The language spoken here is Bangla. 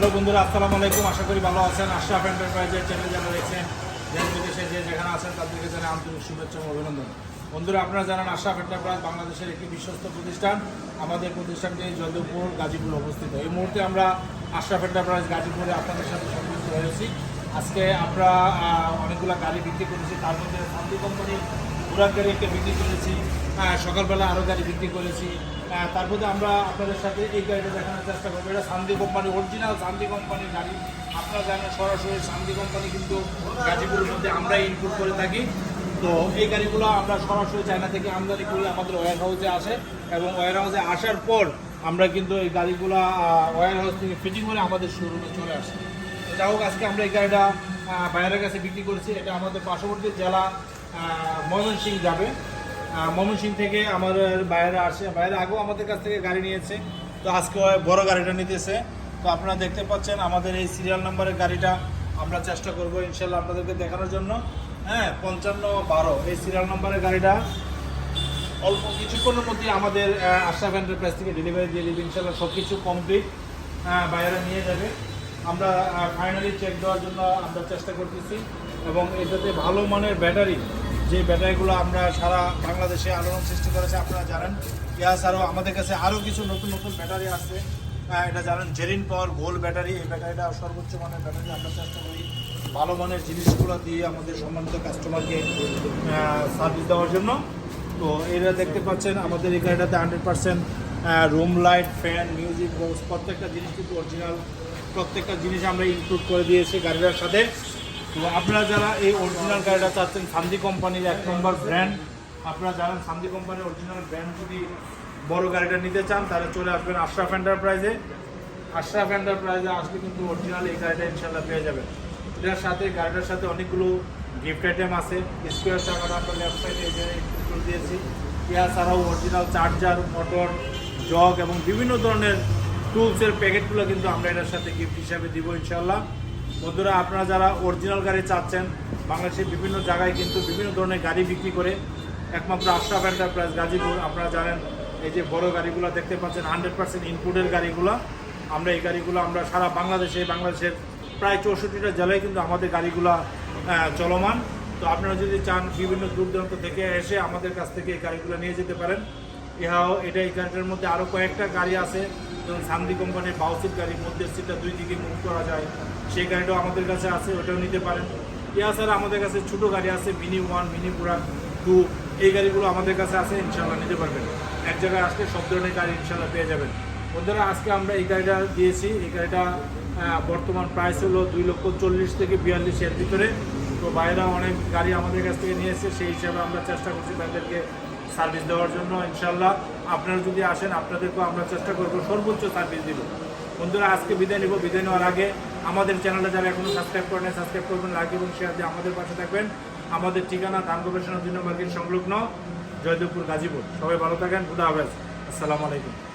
হ্যালো বন্ধুরা, আসসালামু আলাইকুম। আশা করি ভালো আছেন। আশরাফ এন্টারপ্রাইজের চ্যানেল যারা দেখছেন দেশ বিদেশে যে যেখানে আছেন, তাদেরকে জানাই আন্তরিক শুভেচ্ছা অভিনন্দন। বন্ধুরা, আপনারা জানান আশরাফ এন্টারপ্রাইজ বাংলাদেশের একটি বিশ্বস্ত প্রতিষ্ঠান। আমাদের প্রতিষ্ঠানটি জয়দেবপুর, গাজীপুর অবস্থিত। এই মুহূর্তে আমরা আশরাফ এন্টারপ্রাইজ গাজীপুরে আপনাদের সাথে সংযুক্ত হয়েছি আজকে আমরা অনেকগুলো গাড়ি বিক্রি করেছি, তার মধ্যে শান্তি কোম্পানি ঘোড়ার গাড়ি একটা বিক্রি করেছি সকালবেলা আরও গাড়ি বিক্রি করেছি তার মধ্যে আমরা আপনাদের সাথে এই গাড়িটা দেখানোর চেষ্টা করব। এটা শান্তি কোম্পানি অরিজিনাল শান্তি কোম্পানির গাড়ি। আপনারা জানেন সরাসরি শান্তি কোম্পানি কিন্তু গাজীপুরের মধ্যে আমরা ইনপুট করে থাকি। তো এই গাড়িগুলো আমরা সরাসরি চায়না থেকে আমদানি করি, আমাদের ওয়ার হাউসে আসে এবং ওয়ার হাউসে আসার পর আমরা কিন্তু এই গাড়িগুলো ওয়ার হাউস থেকে ফিটিং করে আমাদের শোরুমে চলে আসে। যাই হোক আজকে আমরা এই গাড়িটা বাইরের কাছে বিক্রি করছি। এটা আমাদের পার্শ্ববর্তী জেলা আহ, ময়মনসিংহ যাবে। আহ, ময়মনসিংহ থেকে আমাদের বাইরে আসে বাইরে আগেও আমাদের কাছ থেকে গাড়ি নিয়েছে। তো আজকে বড় গাড়িটা নিতেছে। তো আপনারা দেখতে পাচ্ছেন আমাদের এই সিরিয়াল নাম্বারের গাড়িটা। আমরা চেষ্টা করব ইনশাল্লাহ আপনাদেরকে দেখানোর জন্য। হ্যাঁ পঞ্চান্ন বারো। এই সিরিয়াল নাম্বারের গাড়িটা অল্প কিছুক্ষণের মধ্যে আমাদের আশরাফ এন্টারপ্রাইজ থেকে ডেলিভারি দিয়ে দেবে। ইনশাল্লাহ সব কিছু কমপ্লিট হ্যাঁ বাইরে নিয়ে যাবে। আমরা ফাইনালি চেক দেওয়ার জন্য আমরা চেষ্টা করতেছি এবং এটাতে ভালো মানের ব্যাটারি যে ব্যাটারিগুলো আমরা সারা বাংলাদেশে আলোড়ন সৃষ্টি করেছে, আপনারা জানেন। এছাড়াও আমাদের কাছে আরও কিছু নতুন নতুন ব্যাটারি আছে। এটা জানেন জেরিন পাওয়ার গোল ব্যাটারি এই ব্যাটারিটা সর্বোচ্চ মানের ব্যাটারি আমরা চেষ্টা করি ভালো মানের জিনিসগুলো দিয়ে আমাদের সম্মানিত কাস্টমারকে সার্ভিস দেওয়ার জন্য। তো এরা দেখতে পাচ্ছেন, আমাদের এই গাড়িটাতে hundred percent room light fan music box প্রত্যেকটা জিনিস কিন্তু অরিজিনাল প্রত্যেকটা জিনিস আমরা ইনক্লুড করে দিয়েছি গাড়িটার সাথে। তো আপনারা যারা এই অরিজিনাল গাড়িটা চাচ্ছেন সান্দি কোম্পানির এক নম্বর ব্র্যান্ড আপনারা জানেন সান্দি কোম্পানির অরিজিনাল ব্র্যান্ড যদি বড় গাড়িটা নিতে চান, তাহলে চলে আসবেন আশরাফ এন্টারপ্রাইজে আশরাফ এন্টারপ্রাইজে আসলে কিন্তু অরিজিনাল এই গাড়িটা ইনশাল্লাহ পেয়ে যাবেন। এটার সাথে, গাড়িটার সাথে অনেকগুলো গিফট আইটেম আছে। স্কোয়ার চাকাটা আমরা লেফট সাইডে দিয়েছি। এছাড়াও অরিজিনাল চার্জার মোটর জগ এবং বিভিন্ন ধরনের টুলসের প্যাকেটগুলো কিন্তু আমরা এটার সাথে গিফট হিসাবে দিব ইনশাল্লাহ বন্ধুরা, আপনারা যারা অরিজিনাল গাড়ি চাচ্ছেন, বাংলাদেশের বিভিন্ন জায়গায় কিন্তু বিভিন্ন ধরনের গাড়ি বিক্রি করে, একমাত্র আশরাফ এন্টারপ্রাইজ গাজীপুর, আপনারা জানেন এই যে বড় গাড়িগুলো দেখতে পাচ্ছেন হান্ড্রেড পার্সেন্ট ইনপুটের গাড়িগুলো। আমরা এই গাড়িগুলো আমরা সারা বাংলাদেশে, বাংলাদেশের প্রায় চৌষট্টিটা জেলায় কিন্তু আমাদের গাড়িগুলো চলমান। তো আপনারা যদি চান বিভিন্ন দূর দূরান্ত থেকে এসে আমাদের কাছ থেকে এই গাড়িগুলো নিয়ে যেতে পারেন। ইহাও এটা এই গাড়িটার মধ্যে আরও কয়েকটা গাড়ি আছে, যেমন সান্দি কোম্পানির বাউসির গাড়ি, মধ্যে সিটটা দুই দিকে মুভ করা যায়। সেই গাড়িটাও আমাদের কাছে আছে, ওটাও নিতে পারেন। এছাড়া আমাদের কাছে ছোটো গাড়ি আছে মিনি ওয়ান মিনি বুড়াক টু এই গাড়িগুলো আমাদের কাছে আছে ইনশাল্লাহ নিতে পারবেন। এক জায়গায় আসলে সব ধরনের গাড়ি ইনশাল্লাহ পেয়ে যাবেন। বন্ধুরা, আজকে আমরা এই গাড়িটা দিয়েছি, এই গাড়িটা বর্তমান প্রাইস হলো দুই লক্ষ চল্লিশ থেকে বিয়াল্লিশ এর ভিতরে। তো বাইরে অনেক গাড়ি আমাদের কাছ থেকে নিয়ে এসেছে সেই হিসাবে আমরা চেষ্টা করছি তাদেরকে সার্ভিস দেওয়ার জন্য ইনশাল্লাহ আপনারা যদি আসেন, আপনাদেরকেও আমরা চেষ্টা করব সর্বোচ্চ সার্ভিস দিব। বন্ধুরা, আজকে বিদায় নিব। বিদায় নেওয়ার আগে আমাদের চ্যানেলটা যারা এখনও সাবস্ক্রাইব করেন সাবস্ক্রাইব করবেন, লাইক এবং শেয়ার দিয়ে আমাদের পাশে থাকবেন। আমাদের ঠিকানা ধান গবেষণা দুই নম্বর সংলগ্ন জয়দেবপুর গাজীপুর। সবাই ভালো থাকেন। খুদা হাফেজ। আসসালামু আলাইকুম।